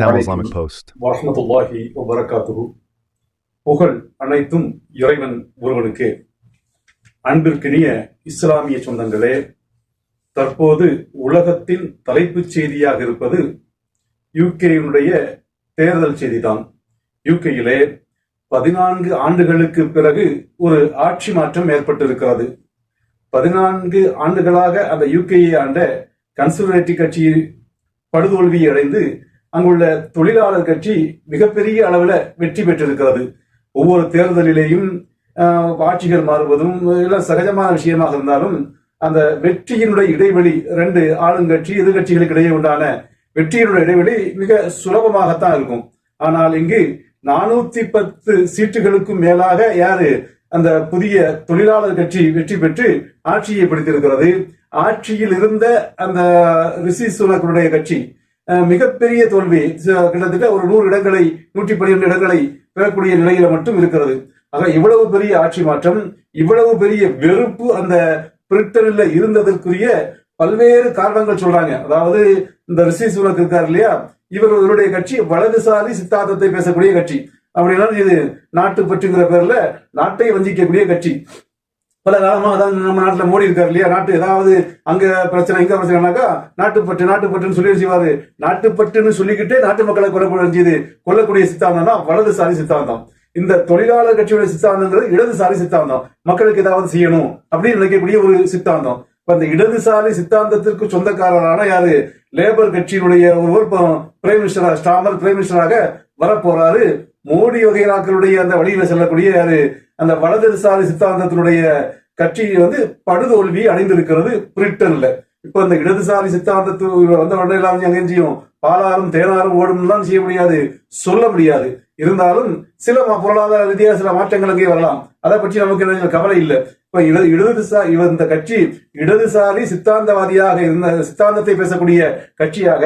Tamil Islamic Post. வரஹ்மத்துல்லாஹி வபரகாத்துஹு. புகழ் அனைத்தும் இறைவன் ஒருவனுக்கே. அன்பிற்கினிய இஸ்லாமிய சொந்தங்களே தற்போது உலகத்தின் தலைப்புச் செய்தியாக இருப்பது யூகேயினுடைய தேர்தல் செய்திதான். யூகேயிலே பதினான்கு ஆண்டுகளுக்கு பிறகு ஒரு ஆட்சி மாற்றம் ஏற்பட்டிருக்கிறது. பதினான்கு ஆண்டுகளாக அந்த யூகேயை ஆண்ட கன்சர்வேட்டிவ் கட்சி படுதோல்வி அடைந்து அங்குள்ள தொழிலாளர் கட்சி மிகப்பெரிய அளவில் வெற்றி பெற்றிருக்கிறது. ஒவ்வொரு தேர்தலிலேயும் ஆஹ், ஆட்சிகள் மாறுவதும் எல்லாம் சகஜமான விஷயமாக இருந்தாலும் அந்த வெற்றியினுடைய இடைவெளி ரெண்டு ஆளுங்கட்சி எதிர்கட்சிகளுக்கு இடையே உண்டான வெற்றியினுடைய இடைவெளி மிக சுலபமாகத்தான் இருக்கும். ஆனால் இங்கு நானூத்தி பத்து சீட்டுகளுக்கும் மேலாக யாரு அந்த புதிய தொழிலாளர் கட்சி வெற்றி பெற்று ஆட்சியை பிடித்திருக்கிறது. ஆட்சியில் இருந்த அந்த ரிஷி சுனக்கனுடைய கட்சி மிகப்பெரிய தோல்வி கிட்டத்தட்ட ஒரு நூறு இடங்களை நூற்றி பன்னிரண்டு இடங்களை பெறக்கூடிய நிலையில மட்டும் இருக்கிறது. ஆக இவ்வளவு பெரிய ஆட்சி மாற்றம் இவ்வளவு பெரிய வெறுப்பு அந்த பிரிட்டனில் இருந்ததற்குரிய பல்வேறு காரணங்கள் சொல்றாங்க. அதாவது இந்த ரிஷி சுனக் இருக்கார் இல்லையா? இவர் இவருடைய கட்சி வலதுசாரி சித்தாந்தத்தை பேசக்கூடிய கட்சி. அப்படின்னா இது நாட்டு பற்றுங்கிற பேர்ல நாட்டை வஞ்சிக்கக்கூடிய கட்சி. பல காலமா அதான் நம்ம நாட்டுல மோடி இருக்காரு இல்லையா? நாட்டு ஏதாவது அங்க பிரச்சனை இங்க பிரச்சனைனாக்கா நாட்டுப்பற்று நாட்டுப்பற்றுன்னு சொல்லி செய்வாரு. நாட்டுப்பற்றுன்னு சொல்லிக்கிட்டே நாட்டு மக்களை கொலை கொல்லக்கூடிய சித்தாந்தம் தான் வலதுசாரி சித்தாந்தம். இந்த தொழிலாளர் கட்சியுடைய சித்தாந்தங்கிறது இடதுசாரி சித்தாந்தம். மக்களுக்கு ஏதாவது செய்யணும் அப்படின்னு நினைக்கக்கூடிய ஒரு சித்தாந்தம். இப்ப இந்த இடதுசாரி சித்தாந்தத்திற்கு சொந்தக்காரரான யாரு? லேபர் கட்சியினுடைய ஒருவர் பிரைம் மினிஸ்டராக ஸ்டாமர் பிரைம் மினிஸ்டராக வரப்போறாரு. மோடி வகைராக்களுடைய அந்த வழியில செல்லக்கூடிய யாரு அந்த வலதுசாரி சித்தாந்தத்தினுடைய கட்சி வந்து படுதோல்வி அடைந்திருக்கிறது பிரிட்டன்ல. இப்ப இந்த இடதுசாரி சித்தாந்தத்து வந்த உடனே எல்லாம் அங்க செய்யும் பாலாறும் தேனாரும் ஓடும்லாம் செய்ய முடியாது. சொல்ல முடியாது. இருந்தாலும் சில பொருளாதார ரீதியாக சில மாற்றங்கள் அங்கே வரலாம். அதை பற்றி நமக்கு என்ன கவலை இல்லை. இப்ப இடது இடதுசா இவர் இந்த கட்சி இடதுசாரி சித்தாந்தவாதியாக இருந்த சித்தாந்தத்தை பேசக்கூடிய கட்சியாக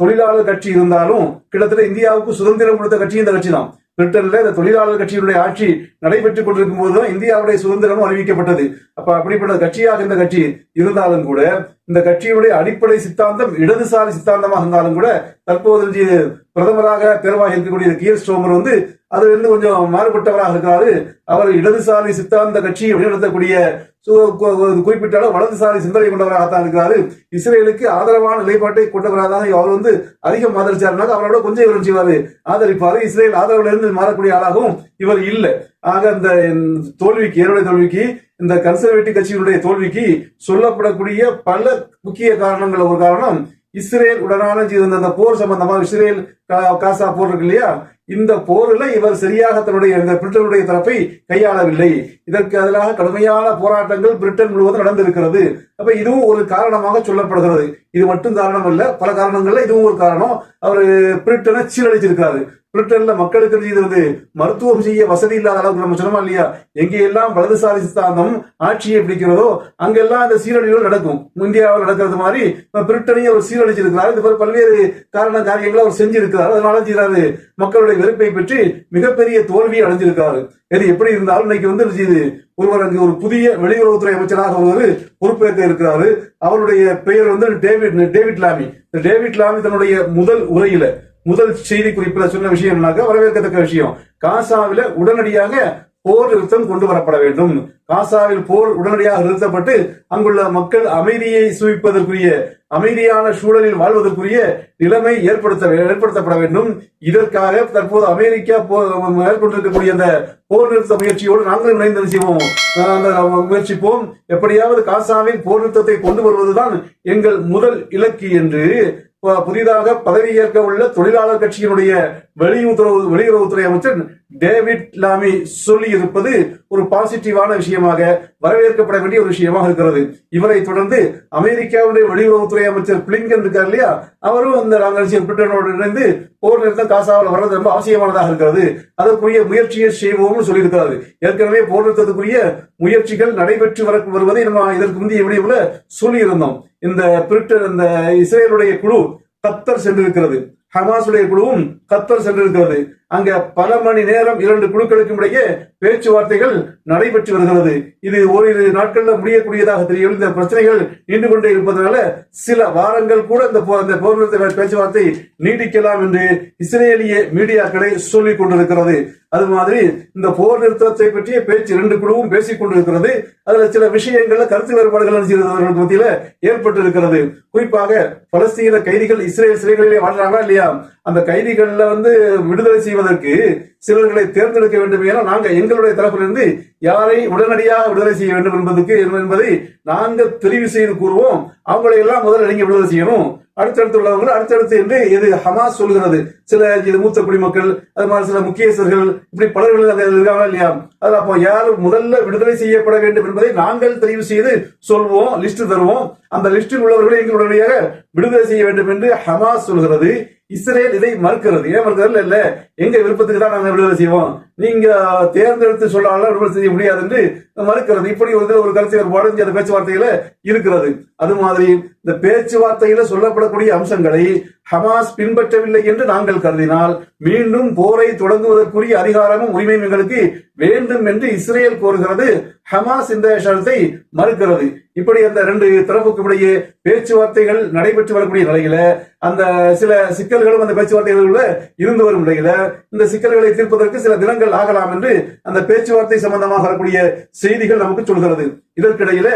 தொழிலாளர் கட்சி இருந்தாலும் கிட்டத்தட்ட இந்தியாவுக்கு சுதந்திரம் கொடுத்த கட்சி இந்த கட்சி தான் பிரிட்டன்ல இந்த தொழிலாளர் கட்சியினுடைய ஆட்சி நடைபெற்றுக் கொண்டிருக்கும் போதுதான் இந்தியாவுடைய சுதந்திரமும் அறிவிக்கப்பட்டது. அப்ப அப்படிப்பட்ட கட்சியாக இந்த கட்சி இருந்தாலும் கூட இந்த கட்சியுடைய அடிப்படை சித்தாந்தம் இடதுசாரி சித்தாந்தமாக இருந்தாலும் கூட தற்போது பிரதமராக தேர்வாக இருக்கக்கூடிய கியர் ஸ்டோமர் வந்து அது கொஞ்சம் மாறுபட்டவராக இருக்கிறாரு அவர் இடதுசாரி சித்தாந்த கட்சியை வழிநடத்தக்கூடிய சு- குறிப்பிட்ட அளவு வலதுசாரி சிந்தனை கொண்டவராகத்தான் இருக்கிறாரு இஸ்ரேலுக்கு ஆதரவான நிலைப்பாட்டை கொண்டவராக அவர் வந்து அதிகம் ஆதரிச்சாருனாக்க அவரோட கொஞ்சம் இவரும் செய்வாரு. ஆதரிப்பாரு. இஸ்ரேல் ஆதரவுல இருந்து மாறக்கூடிய ஆளாகவும் இவர் இல்லை. ஆக இந்த தோல்விக்கு ஏழுடைய தோல்விக்கு இந்த கன்சர்வேட்டிவ் கட்சியினுடைய தோல்விக்கு சொல்லப்படக்கூடிய பல முக்கிய காரணங்கள் ஒரு காரணம் இஸ்ரேல் உடனான அந்த போர் சம்பந்தமாக இஸ்ரேல் காசா போர் இருக்கு இல்லையா? இந்த போரில் இவர் சரியாக தன்னுடைய இந்த பிரிட்டனுடைய தரப்பை கையாளவில்லை. இதற்கு எதிராக கடுமையான போராட்டங்கள் பிரிட்டன் முழுவதும் நடந்திருக்கிறது. அப்ப இதுவும் ஒரு காரணமாக சொல்லப்படுகிறது. இது மட்டும் காரணம் அல்ல பல காரணங்கள்ல இதுவும் ஒரு காரணம். அவர் பிரிட்டனை சீரழிச்சிருக்காரு பிரிட்டன்ல மக்களுக்கு இது வந்து மருத்துவம் செய்ய வசதி இல்லாத அளவுக்கு நம்ம சொன்னோமா இல்லையா? எங்கெல்லாம் வலதுசாரி சித்தாந்தம் ஆட்சியை பிடிக்கிறதோ அங்கெல்லாம் அந்த சீரழிவுகள் நடக்கும். இந்தியாவில் நடக்கிறது மாதிரி பிரிட்டனையும் அவர் சீரழிச்சிருக்கிறார். இது போல பல்வேறு காரண காரியங்களை அவர் செஞ்சிருக்கிறார். அதனால செய்யறாரு மக்களுடைய வெறுப்பை பெற்று மிகப்பெரிய தோல்வியை அடைஞ்சிருக்காரு. எது எப்படி இருந்தாலும் இன்னைக்கு வந்து செய்து ஒருவர் அங்கு ஒரு புதிய வெளியுறவுத்துறை அமைச்சராக ஒருவர் பொறுப்பேற்க இருக்கிறாரு. அவருடைய பெயர் வந்து David David Lammy. David Lammy தன்னுடைய முதல் உரையில முதல் செய்தி குறிப்பில் சொன்ன விஷயம் என்னன்னாக்க வரவேற்கத்தக்க விஷயம். காசாவில உடனடியாக போர் நிறுத்தம் கொண்டு வரப்பட வேண்டும். காசாவில் போர் உடனடியாக நிறுத்தப்பட்டு அங்குள்ள மக்கள் அமைதியை சுவிப்பதற்குரிய அமைதியான சூழலில் வாழ்வதற்குரிய நிலைமை ஏற்படுத்த ஏற்படுத்தப்பட வேண்டும். இதற்காக தற்போது அமெரிக்கா போ- மேற்கொண்டிருக்கக்கூடிய அந்த போர் நிறுத்த முயற்சியோடு நாங்களும் இணைந்து செய்வோம்? முயற்சிப்போம். எப்படியாவது காசாவின் போர் நிறுத்தத்தை கொண்டு வருவதுதான் எங்கள் முதல் இலக்கு என்று புதிதாக பதவியேற்க உள்ள தொழிலாளர் கட்சியினுடைய வெளியுறவு வெளியுறவுத்துறை அமைச்சர் டேவிட் லாமி சொல்லி இருப்பது ஒரு பாசிட்டிவான விஷயமாக வரவேற்கப்பட வேண்டிய ஒரு விஷயமாக இருக்கிறது. இவரை தொடர்ந்து அமெரிக்காவுடைய வெளியுறவுத்துறை அமைச்சர் பிளிங்கன் இருக்கார் இல்லையா? அவரும் அந்த நாங்கள் பிரிட்டனோடு இணைந்து போர் நிறுத்தம் காசாவில் வர்றது ரொம்ப அவசியமானதாக இருக்கிறது. அதற்குரிய முயற்சியை செய்வோம்னு சொல்லியிருக்கிறாரு. ஏற்கனவே போர் நிறுத்தத்துக்குரிய முயற்சிகள் நடைபெற்று வர வருவதை நம்ம இதற்கு முந்தைய விடிவுல சொல்லியிருந்தோம். இந்த பிரிட்டன் இந்த இஸ்ரேலுடைய குழு கத்தர் சென்றிருக்கிறது. ஹமாஸுடைய குழுவும் கத்தர் சென்றிருக்கிறது. அங்க பல மணி நேரம் இரண்டு குழுக்களுக்கும் இடையே பேச்சுவார்த்தைகள் நடைபெற்று வருகிறது. இது ஓரிரு நாட்கள்ல முடியக்கூடியதாக தெரியும். இந்த பிரச்சனைகள் நீண்டு கொண்டே இருப்பதனால சில வாரங்கள் கூட இந்த போ- போர் பேச்சுவார்த்தை நீடிக்கலாம் என்று இஸ்ரேலிய மீடியாக்களை சொல்லிக் கொண்டிருக்கிறது. அது மாதிரி இந்த போர் நிறுத்தத்தை பற்றிய பேச்சு இரண்டு குழுவும் பேசிக் கொண்டிருக்கிறது. அதுல சில விஷயங்கள்ல கருத்து வேறுபாடுகள் மத்தியில ஏற்பட்டு இருக்கிறது குறிப்பாக பலஸ்தீன கைதிகள் இஸ்ரேல் சிறைகளிலே வாழ்றாங்களா இல்லையா? அந்த கைதிகள்ல வந்து விடுதலை செய்வதற்கு சிலர்களை தேர்ந்தெடுக்க வேண்டும் என நாங்கள் எங்களுடைய தரப்பிலிருந்து யாரை உடனடியாக விடுதலை செய்ய வேண்டும் என்பதற்கு என்பதை நாங்கள் தெரிவு செய்து கூறுவோம். அவங்களை எல்லாம் முதல்ல நீங்க விடுதலை செய்யணும். அடுத்தடுத்து உள்ளவர்கள் அடுத்தடுத்து என்று இது ஹமாஸ் சொல்கிறது. சில இது மூத்த குடிமக்கள் அது மாதிரி சில முக்கியஸ்தர்கள் இப்படி பலர்கள் அங்க இருக்காங்களா இல்லையா? அதுல அப்போ யார் முதல்ல விடுதலை செய்யப்பட வேண்டும் என்பதை நாங்கள் தெரிவு செய்து சொல்வோம் லிஸ்ட் தருவோம். அந்த லிஸ்டில் உள்ளவர்களை எங்களுடைய உடனடியாக விடுதலை செய்ய வேண்டும் என்று ஹமாஸ் சொல்கிறது. இஸ்ரேல் இதை மறுக்கிறது. ஏன் மறுக்கிறது? இல்ல எங்க விருப்பத்துக்கு தான் நாங்க விடுதலை செய்வோம். நீங்க தேர்ந்தெடுத்து சொல்லாமல் விடுதலை செய்ய முடியாது என்று மறுக்கிறது. இப்படி ஒரு ஒரு கருத்து வேறுபாடு அந்த பேச்சுவார்த்தையில இருக்கிறது. அது மாதிரி இந்த பேச்சுவார்த்தையில சொல்லப்படக்கூடிய அம்சங்களை ஹமாஸ் பின்பற்றவில்லை என்று நாங்கள் கருதினால் மீண்டும் போரை தொடங்குவதற்குரிய அதிகாரமும் உரிமையும் எங்களுக்கு வேண்டும் என்று இஸ்ரேல் கோருகிறது. ஹமாஸ் இந்த ஷரத்தை மறுக்கிறது. இப்படி அந்த ரெண்டு தரப்புக்கும் இடையே பேச்சுவார்த்தைகள் நடைபெற்று வரக்கூடிய நிலையில அந்த சில சிக்கல்களும் அந்த பேச்சுவார்த்தைகளுக்குள்ள இருந்து வரும் நிலையில இந்த சிக்கல்களை தீர்ப்பதற்கு சில தினங்கள் ஆகலாம் என்று அந்த பேச்சுவார்த்தை சம்பந்தமாக வரக்கூடிய செய்திகள் நமக்கு சொல்கிறது. இதற்கிடையில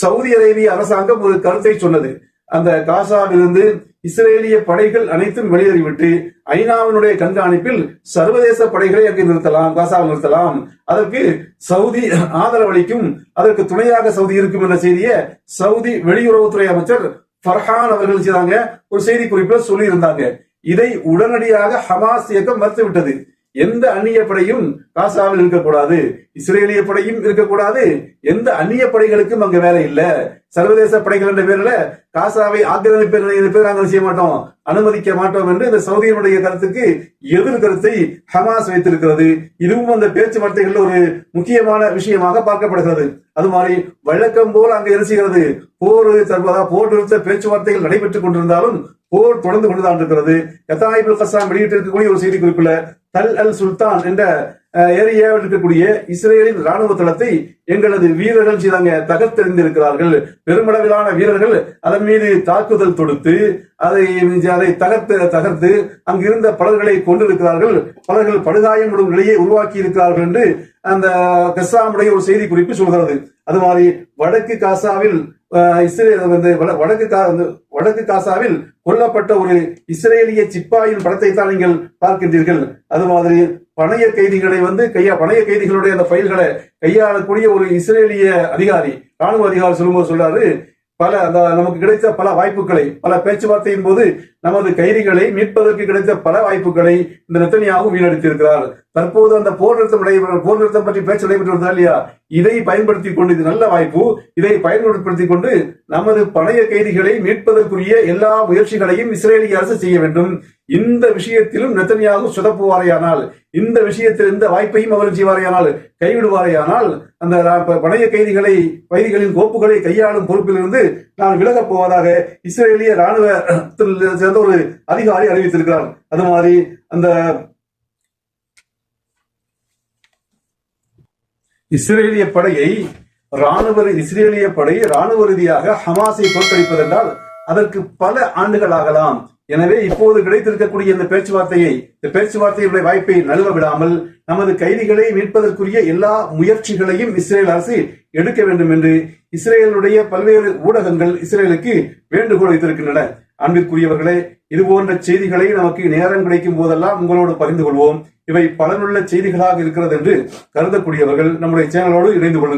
சவுதி அரேபிய அரசாங்கம் ஒரு கருத்தை சொன்னது. அந்த காசாவிலிருந்து இஸ்ரேலிய படைகள் அனைத்தும் வெளியேறிவிட்டு ஐநாவினுடைய கண்காணிப்பில் சர்வதேச படைகளை அங்கு நிறுத்தலாம் காசாவில் நிறுத்தலாம். அதற்கு சவுதி ஆதரவளிக்கும் அதற்கு துணையாக சவுதி இருக்கும் என்ற செய்தியை சவுதி வெளியுறவுத்துறை அமைச்சர் ஃபர்ஹான் அவர்கள் செய்தாங்க. ஒரு செய்தி குறிப்பில் சொல்லி இருந்தாங்க இதை உடனடியாக ஹமாஸ் இயக்கம் மறுத்து விட்டது எந்த அந்நிய படையும் காசாவில் இருக்கக்கூடாது இஸ்ரேலிய படையும் இருக்கக்கூடாது எந்த அந்நிய படைகளுக்கும் அங்க வேலை இல்ல. சர்வதேச படைகள் என்ற பேர்ல காசாவை ஆக்கிரமிப்பு பேர் நாங்கள் செய்ய மாட்டோம் அனுமதிக்க மாட்டோம் என்று இந்த சவுதியினுடைய கருத்துக்கு எதிர் கருத்தை ஹமாஸ் வைத்திருக்கிறது. இதுவும் அந்த பேச்சுவார்த்தைகள் ஒரு முக்கியமான விஷயமாக பார்க்கப்படுகிறது. அது மாதிரி வழக்கம் போல் அங்கு எரிசுகிறது போர் தற்போதா போர் நிறுத்த பேச்சுவார்த்தைகள் நடைபெற்றுக் கொண்டிருந்தாலும் போர் தொடர்ந்து கொண்டுதான் இருக்கிறது. கத்தாயிபுல் கசாம் வெளியிட்டிருக்கக்கூடிய ஒரு செய்தி குறிப்பில் தல் அல் சுல்தான் என்ற ஏரியாவில் இருக்கக்கூடிய இஸ்ரேலின் ராணுவ தளத்தை எங்களது வீரர்கள் செய்தாங்க தகர்த்தெறிந்திருக்கிறார்கள். பெருமளவிலான வீரர்கள் அதன் மீது தாக்குதல் தொடுத்து அதை அதை தகர்த்து தகர்த்து அங்கிருந்த பலர்களை கொண்டிருக்கிறார்கள் பலர்கள் படுகாயமிடும் நிலையை உருவாக்கி இருக்கிறார்கள் என்று அந்த கசாமுடைய ஒரு செய்தி குறிப்பு சொல்கிறது. அது மாதிரி வடக்கு காசாவில் இஸ்ரேல் வந்து வட- வடக்கு கா- வடக்கு காசாவில் கொல்லப்பட்ட ஒரு இஸ்ரேலிய சிப்பாயின் படத்தை தான் நீங்கள் பார்க்கின்றீர்கள். அது மாதிரி பணைய கைதிகளை வந்து கையா பணைய கைதிகளுடைய அந்த ஃபைல்களை கையாளக்கூடிய ஒரு இஸ்ரேலிய அதிகாரி ராணுவ அதிகாரி சொல்லும்போது சொல்றாரு பல அந்த நமக்கு கிடைத்த பல வாய்ப்புகளை பல பேச்சுவார்த்தையின் போது நமது கைதிகளை மீட்பதற்கு கிடைத்த பல வாய்ப்புகளை இந்த நெத்தனியாகவும் வீணடித்திருக்கிறார். தற்போது அந்த போர் நிறுத்தம் நடைபெற போர் நிறுத்தம் பற்றி பேச்சு நடைபெற்று வருதா இல்லையா? இதை பயன்படுத்தி கொண்டு இது நல்ல வாய்ப்பு. இதை பயன்படுத்திக் கொண்டு நமது பழைய கைதிகளை மீட்பதற்குரிய எல்லா முயற்சிகளையும் இஸ்ரேலிய அரசு செய்ய வேண்டும். இந்த விஷயத்திலும் நெத்தனியாக சுதப்புவாரையானால் இந்த விஷயத்தில் இந்த வாய்ப்பையும் அவர் செய்வாரையானால் கைவிடுவாரையானால் அந்த ரா- பணைய கைதிகளை கைதிகளின் கோப்புகளை கையாளும் பொறுப்பிலிருந்து நான் விலகப் போவதாக இஸ்ரேலிய ராணுவத்தில் சேர்ந்த ஒரு அதிகாரி அறிவித்திருக்கிறார். அது மாதிரி அந்த இஸ்ரேலிய படையை ராணுவ இஸ்ரேலிய படை ராணுவ ரீதியாக ஹமாஸை தோற்கடிப்பதென்றால் அதற்கு பல ஆண்டுகள் ஆகலாம். எனவே இப்போது கிடைத்திருக்கக்கூடிய இந்த பேச்சுவார்த்தையை இந்த பேச்சுவார்த்தையுடைய வாய்ப்பை நழுவ விடாமல் நமது கைதிகளை மீட்பதற்குரிய எல்லா முயற்சிகளையும் இஸ்ரேல் அரசு எடுக்க வேண்டும் என்று இஸ்ரேலுடைய பல்வேறு ஊடகங்கள் இஸ்ரேலுக்கு வேண்டுகோள் வைத்திருக்கின்றன. அன்பிற்குரியவர்களே இது போன்ற செய்திகளை நமக்கு நேரம் கிடைக்கும் போதெல்லாம் உங்களோடு பகிர்ந்து கொள்வோம். இவை பலனுள்ள செய்திகளாக இருக்கிறது என்று கருதக்கூடியவர்கள் நம்முடைய சேனலோடு இணைந்து கொள்ளுங்கள்.